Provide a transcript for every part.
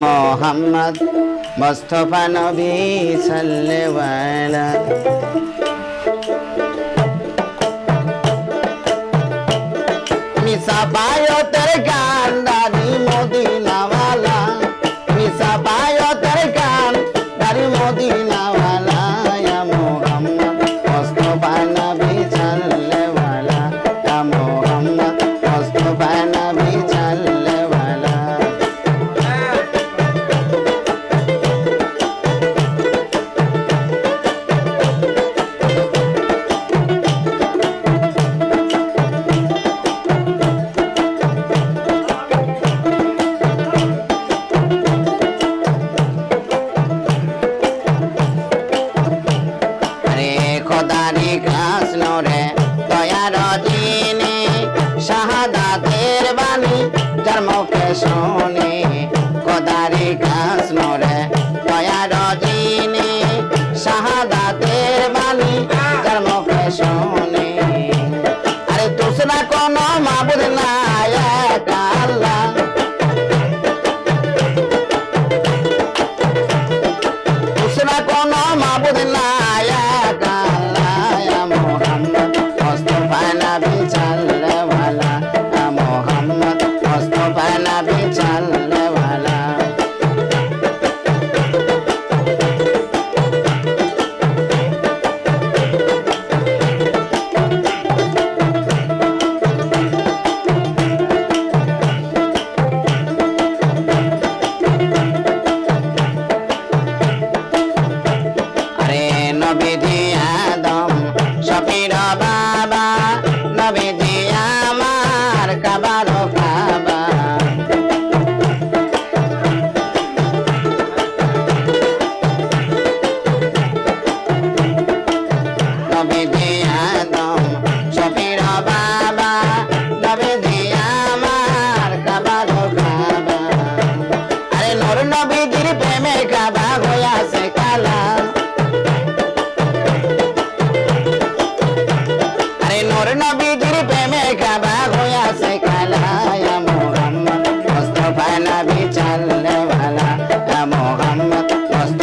মোহাম্মদ মোস্তফা নবী সাল্লেওয়ালা মিসাবায়তের গান্দানি Medina খোদারি castle রে দয়ার দিনে শাহাদাতের বাণী যার মুখে শোনে খোদারি কাসল রে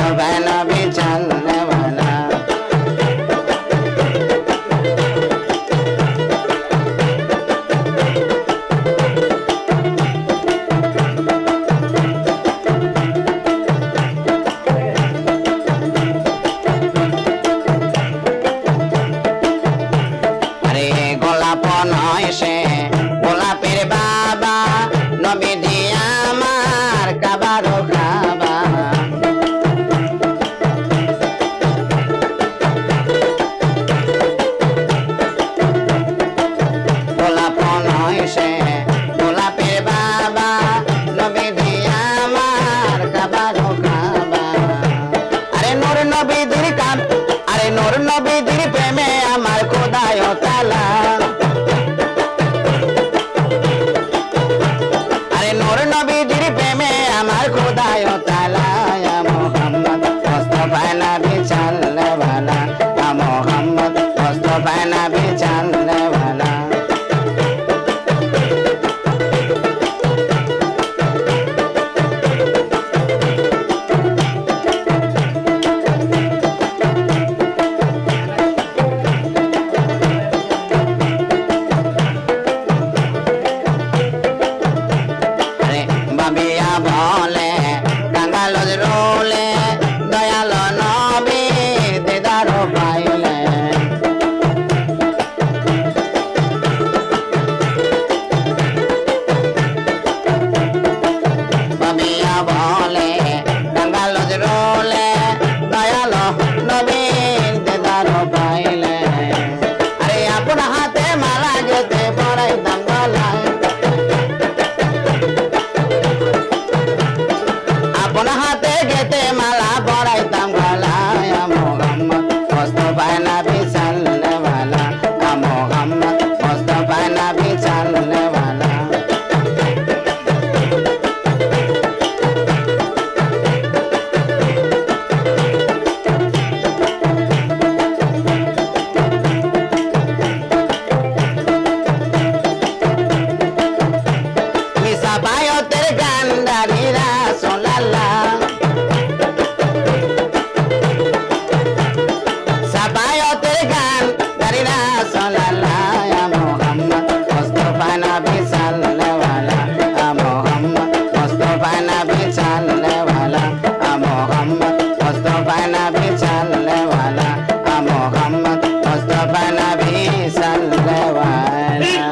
হবে না বিচার and I. จานแล้ว